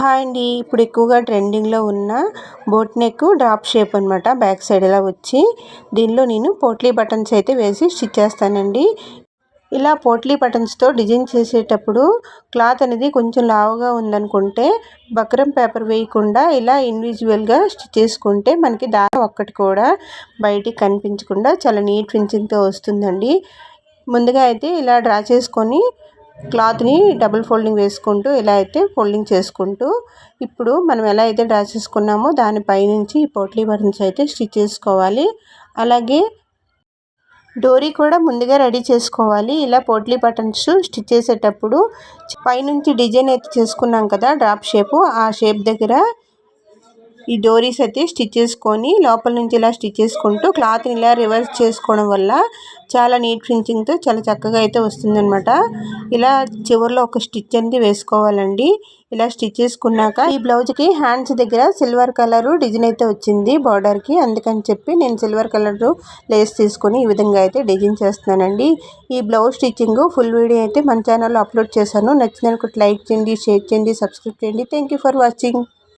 Hi అండి. ఇప్పుడు ఎక్కువగా ట్రెండింగ్లో ఉన్న బోట్ నెక్ డ్రాప్ షేప్ అనమాట బ్యాక్ సైడ్ ఇలా వచ్చి దీనిలో నేను పోట్లీ బటన్స్ అయితే వేసి స్టిచ్ చేస్తానండి. ఇలా పోట్లీ బటన్స్తో డిజైన్ చేసేటప్పుడు క్లాత్ అనేది కొంచెం లావుగా ఉందనుకుంటే బక్రం పేపర్ వేయకుండా ఇలా ఇండివిజువల్గా స్టిచ్ చేసుకుంటే మనకి దాని ఒక్కటి కూడా బయటికి కనిపించకుండా చాలా నీట్ ఫినిషింగ్తో వస్తుందండి. ముందుగా అయితే ఇలా డ్రా చేసుకొని క్లాత్ని డబుల్ ఫోల్డింగ్ వేసుకుంటూ ఇలా అయితే ఫోల్డింగ్ చేసుకుంటూ ఇప్పుడు మనం ఎలా అయితే డ్రా చేసుకున్నామో దానిపై నుంచి ఈ పోట్లీ బటన్స్ అయితే స్టిచ్ చేసుకోవాలి. అలాగే డోరీ కూడా ముందుగా రెడీ చేసుకోవాలి. ఇలా పోట్లీ బటన్స్ స్టిచ్ చేసేటప్పుడు పైనుంచి డిజైన్ అయితే చేసుకున్నాం కదా డ్రాప్ షేపు ఆ షేప్ దగ్గర ఈ డోరీస్ అయితే స్టిచ్ చేసుకొని లోపల నుంచి ఇలా స్టిచ్ చేసుకుంటూ క్లాత్ని ఇలా రివర్స్ చేసుకోవడం వల్ల చాలా నీట్ ఫినిషింగ్తో చాలా చక్కగా అయితే వస్తుందనమాట ఇలా చివరిలో ఒక స్టిచ్ అనేది వేసుకోవాలండి. ఇలా స్టిచ్ చేసుకున్నాక ఈ బ్లౌజ్కి హ్యాండ్స్ దగ్గర సిల్వర్ కలర్ డిజైన్ అయితే వచ్చింది బార్డర్కి అందుకని చెప్పి నేను సిల్వర్ కలర్ లేస్ తీసుకొని ఈ విధంగా అయితే డిజైన్ చేస్తున్నానండి. ఈ బ్లౌజ్ స్టిచ్చింగ్ ఫుల్ వీడియో అయితే మన ఛానల్లో అప్లోడ్ చేశాను. నచ్చిందనుకుంటే లైక్ చేయండి షేర్ చేయండి సబ్స్క్రైబ్ చేయండి. Thank for watching.